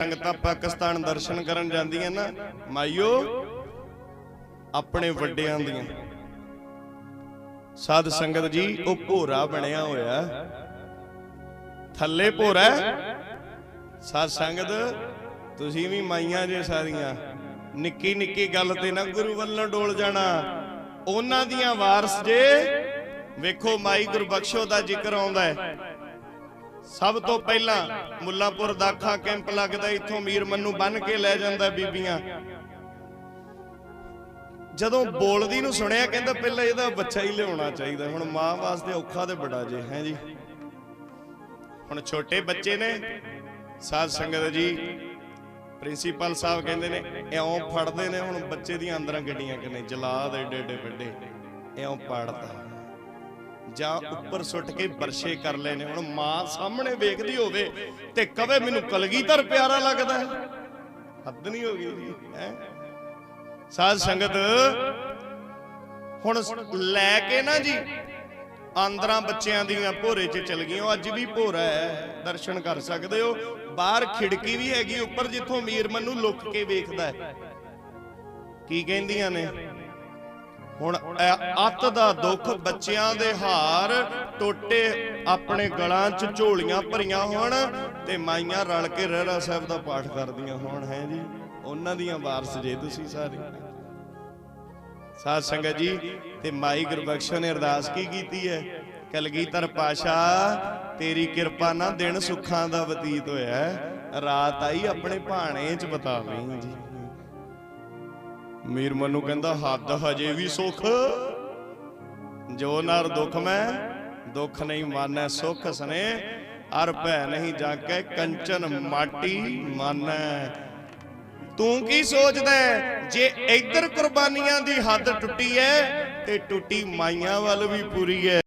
ਸੰਗਤਾਂ ਪਾਕਿਸਤਾਨ ਦਰਸ਼ਨ ਕਰਨ ਜਾਂਦੀਆਂ ਨਾ, ਮਾਈਓ, ਆਪਣੇ ਵੱਡਿਆਂ ਦੀਆਂ। ਸਾਧ ਸੰਗਤ ਜੀ, ਉਹ ਭੋਰਾ ਬਣਿਆ ਹੋਇਆ। ਥੱਲੇ ਭੋਰਾ ਹੈ। ਸਾਧ ਸੰਗਤ, ਤੁਸੀਂ ਵੀ ਮਾਈਆਂ ਜੇ ਸਾਰੀਆਂ, ਨਿੱਕੀ ਨਿੱਕੀ ਗੱਲ ਤੇ ਨਾ ਗੁਰੂ ਵੱਲੋਂ ਡੋਲ ਜਾਣਾ। ਉਹਨਾਂ ਦੀਆਂ ਵਾਰਸ ਜੇ, ਵੇਖੋ ਮਾਈ ਗੁਰਬਖਸ਼ੋ ਦਾ ਜ਼ਿਕਰ ਆਉਂਦਾ ਹੈ। ਸਭ ਤੋਂ ਪਹਿਲਾਂ ਮੁੱਲਾਪੁਰ ਦਾਖਾ ਕੈਂਪ ਲੱਗਦਾ ਇੱਥੋਂ ਮੀਰ ਮੰਨੂ ਬੰਨ ਕੇ ਲੈ ਜਾਂਦਾ ਬੀਬੀਆਂ। ਜਦੋਂ ਬੋਲਦੀ ਨੂੰ ਸੁਣਿਆ, ਕਹਿੰਦਾ ਪਹਿਲਾਂ ਇਹਦਾ ਬੱਚਾ ਹੀ ਲਿਆਉਣਾ ਚਾਹੀਦਾ ਹੁਣ ਮਾਂ ਵਾਸਤੇ ਔਖਾ ਤੇ ਬੜਾ ਜੇ, ਹੈ ਜੀ। ਹੁਣ ਛੋਟੇ ਬੱਚੇ ਨੇ, ਸਾਧ ਸੰਗਤ ਜੀ, ਪ੍ਰਿੰਸੀਪਲ ਸਾਹਿਬ ਕਹਿੰਦੇ ਨੇ, ਇਉਂ ਫੜਦੇ ਨੇ, ਹੁਣ ਬੱਚੇ ਦੀਆਂ ਅੰਦਰਾਂ ਗੱਡੀਆਂ ਕਿੰਨੇ ਕਿਨੇ ਦੇ ਏਡੇ ਏਡੇ ਵੱਡੇ, ਇਉਂ ਪਾੜਦਾ। ਜਾਂ ਉੱਪਰ ਸੁੱਟ ਕੇ ਬਰਸ਼ੇ ਕਰ ਲਏ ਹੁਣ ਮਾਂ ਸਾਹਮਣੇ ਵੇਖਦੀ ਹੋਵੇ ਤੇ ਕਵੇ ਮੈਨੂੰ ਕਲਗੀਧਰ ਪਿਆਰਾ ਲੱਗਦਾ ਹੈ। ਹੱਦ ਨਹੀਂ ਹੋ ਗਈ ਹੈ? ਸਾਧ ਸੰਗਤ, ਹੁਣ ਲੈ ਕੇ ਨਾ ਜੀ, ਆਂਦਰਾਂ ਬੱਚਿਆਂ ਦੀਆਂ ਭੋਰੇ 'ਚ ਚਲ ਗਈਆਂ ਅੱਜ ਵੀ ਭੋਰਾ ਹੈ, ਦਰਸ਼ਨ ਕਰ ਸਕਦੇ ਹੋ। ਬਾਹਰ ਖਿੜਕੀ ਵੀ ਹੈਗੀ, ਉੱਪਰ ਜਿੱਥੋਂ ਮੀਰ ਮਨੂੰ ਲੁੱਕ ਕੇ ਵੇਖਦਾ ਹੈ। ਕੀ ਕਹਿੰਦੀਆਂ ਨੇ? ਹੁਣ ਅੱਤ ਦਾ ਦੁੱਖ ਬੱਚਿਆਂ ਦੇ ਹਾਰ ਟੋਟੇ, ਆਪਣੇ ਗਲਾਂ 'ਚ ਝੋਲੀਆਂ ਭਰੀਆਂ ਹੋਣ ਤੇ ਮਾਈਆਂ ਰਲ ਕੇ ਰਹਿਰਾ ਸਾਹਿਬ ਦਾ ਪਾਠ ਕਰਦੀਆਂ ਹੋਣ, ਹੈ ਜੀ? ਉਹਨਾਂ ਦੀਆਂ ਵਾਰਸ ਜੇ ਤੁਸੀਂ ਸਾਰੇ। ਸਾਧ ਸੰਗਤ ਜੀ, ਤੇ ਮਾਈ ਗੁਰਬਖਸ਼ ਨੇ ਅਰਦਾਸ ਕੀ ਕੀਤੀ ਹੈ? ਕਲਗੀਧਰ ਪਾਸ਼ਾ, ਤੇਰੀ ਕਿਰਪਾ ਨਾਲ ਦਿਨ ਸੁੱਖਾਂ ਦਾ ਬਤੀਤ ਹੋਇਆ ਰਾਤ ਆਈ ਆਪਣੇ ਭਾਣੇ 'ਚ ਬਤਾਵੀਂ ਜੀ। ਮੀਰ ਮਨੂੰ ਕਹਿੰਦਾ, ਹੱਦ ਹਜੇ ਵੀ ਸੁਖ। ਜੋ ਨਰ ਦੁਖ ਮੈਂ, ਦੁਖ ਨਹੀਂ ਮਾਨੈ, ਸੁਖ ਸਨੇ। ਅਰ ਭੈ ਨਹੀਂ ਜਾਗੇ ਕੰਚਨ ਮਾਟੀ ਮਾਨੈ। ਤੂੰ ਕੀ ਸੋਚਦਾ ਜੇ ਇੱਧਰ ਕੁਰਬਾਨੀਆਂ ਦੀ ਹੱਦ ਟੁੱਟੀ ਹੈ, ਤੇ ਟੁੱਟੀ ਮਾਈਆਂ ਵੱਲ ਵੀ ਪੂਰੀ ਹੈ।